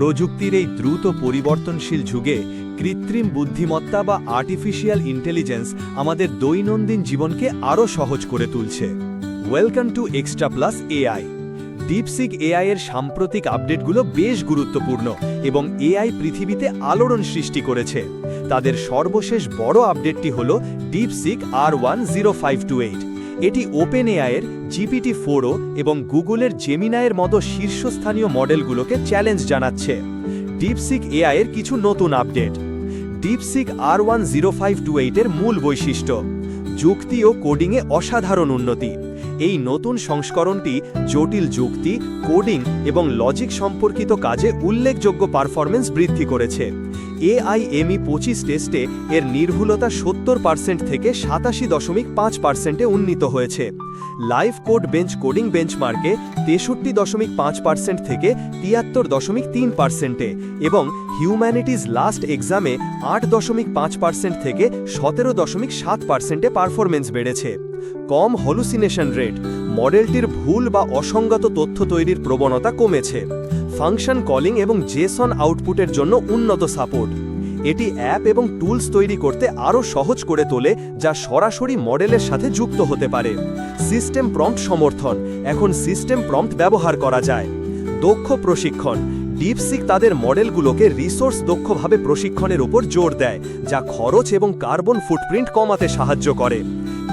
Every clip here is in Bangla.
প্রযুক্তির এই দ্রুত পরিবর্তনশীল যুগে কৃত্রিম বুদ্ধিমত্তা বা আর্টিফিশিয়াল ইন্টেলিজেন্স আমাদের দৈনন্দিন জীবনকে আরও সহজ করে তুলছে। Welcome to extra plus AI DeepSeek AI এর সাম্প্রতিক আপডেটগুলো বেশ গুরুত্বপূর্ণ এবং এআই পৃথিবীতে আলোড়ন সৃষ্টি করেছে। তাদের সর্বশেষ বড় আপডেটটি হল DeepSeek R one zero five two eight এটি ওপেন এআইয়ের জিপিটি ফোরও এবং গুগলের জেমিনায়ের মতো শীর্ষস্থানীয় মডেলগুলোকে চ্যালেঞ্জ জানাচ্ছে। ডিপসিক এআইয়ের কিছু নতুন update. DeepSeek R one zero five two এইটের মূল বৈশিষ্ট্য, যুক্তি ও কোডিংয়ে অসাধারণ উন্নতি। এই নতুন সংস্করণটি জটিল যুক্তি, কোডিং এবং লজিক সম্পর্কিত কাজে উল্লেখযোগ্য পারফরমেন্স বৃদ্ধি করেছে। এআইএমই পঁচিশ টেস্টে এর নির্ভুলতা সত্তর পার্সেন্ট থেকে সাতাশি দশমিক পাঁচ পার্সেন্টে উন্নীত হয়েছে। লাইভ কোড বেঞ্চ কোডিং বেঞ্চমার্কে তেষট্টি দশমিক পাঁচ পার্সেন্ট থেকে তিয়াত্তর দশমিক তিন পার্সেন্টে এবং হিউম্যানিটিজ লাস্ট এক্সামে আট দশমিক পাঁচ পার্সেন্ট থেকে সতেরো দশমিক সাত পার্সেন্টে পারফরমেন্স বেড়েছে। কম হলুসিনেশন রেট, মডেলটির ভুল বা অসঙ্গত তথ্য তৈরির প্রবণতা কমেছে। ফাংশন কলিং এবং জেসন আউটপুটের জন্য উন্নত সাপোর্ট। এটি অ্যাপ এবং টুলস তৈরি করতে আরও সহজ করে তোলে, যা সরাসরি মডেলের সাথে যুক্ত হতে পারে। সিস্টেম প্রম্পট সমর্থন। এখন সিস্টেম প্রম্পট ব্যবহার করা যায়। দক্ষ প্রশিক্ষণ। ডিপসিক তাদের মডেলগুলোকে রিসোর্স দক্ষভাবে প্রশিক্ষণের উপর জোর দেয়, যা খরচ এবং কার্বন ফুটপ্রিন্ট কমাতে সাহায্য করে।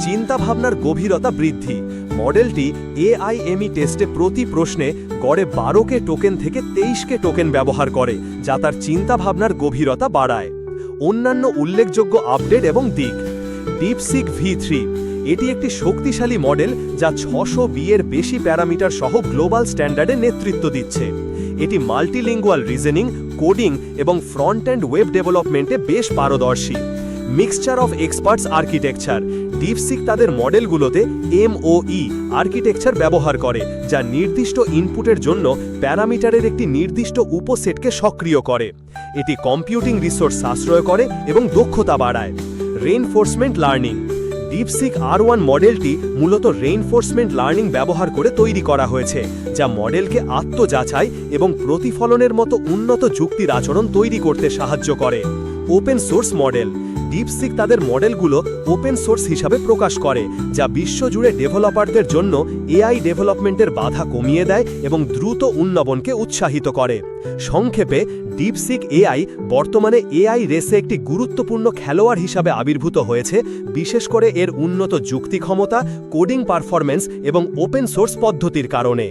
চিন্তাভাবনার গভীরতা বৃদ্ধি। মডেলটি এআইএমই টেস্টে প্রতি প্রশ্নে গড়ে বারোকে টোকেন থেকে তেইশকে টোকেন ব্যবহার করে, যা তার চিন্তাভাবনার গভীরতা বাড়ায়। অন্যান্য উল্লেখযোগ্য আপডেট এবং দিক। ডিপসিক ভি থ্রি এটি একটি শক্তিশালী মডেল যা ছশো বিয়ের বেশি প্যারামিটার সহ গ্লোবাল স্ট্যান্ডার্ডে নেতৃত্ব দিচ্ছে। এটি মাল্টিলিঙ্গুয়াল রিজনিং, কোডিং এবং ফ্রন্ট অ্যান্ড ওয়েব ডেভেলপমেন্টে বেশ পারদর্শী। Mixture of experts architecture DeepSeek তাদের মডেলগুলোতে এমওই আর্কিটেকচার ব্যবহার করে, যা নির্দিষ্ট ইনপুটের জন্য প্যারামিটারের একটি নির্দিষ্ট উপসেটকে সক্রিয় করে। এটি কম্পিউটিং রিসোর্স সাশ্রয় করে এবং দক্ষতা বাড়ায়। Reinforcement learning DeepSeek R one মডেলটি মূলত রেইনফোর্সমেন্ট লার্নিং ব্যবহার করে তৈরি করা হয়েছে, যা মডেলকে আত্মযাচাই এবং প্রতিফলনের মতো উন্নত যুক্তির আচরণ তৈরি করতে সাহায্য করে। ওপেন সোর্স মডেল ডিপসিক তাদের মডেলগুলো ওপেন সোর্স হিসাবে প্রকাশ করে, যা বিশ্বজুড়ে ডেভেলপারদের জন্য এআই ডেভেলপমেন্টের বাধা কমিয়ে দেয় এবং দ্রুত উন্নবনকে উৎসাহিত করে। সংক্ষেপে ডিপসিক এআই বর্তমানে এআই রেসে একটি গুরুত্বপূর্ণ খেলোয়াড় হিসাবে আবির্ভূত হয়েছে, বিশেষ করে এর উন্নত যুক্তি ক্ষমতা কোডিং পারফরম্যান্স এবং ওপেন সোর্স পদ্ধতির কারণে।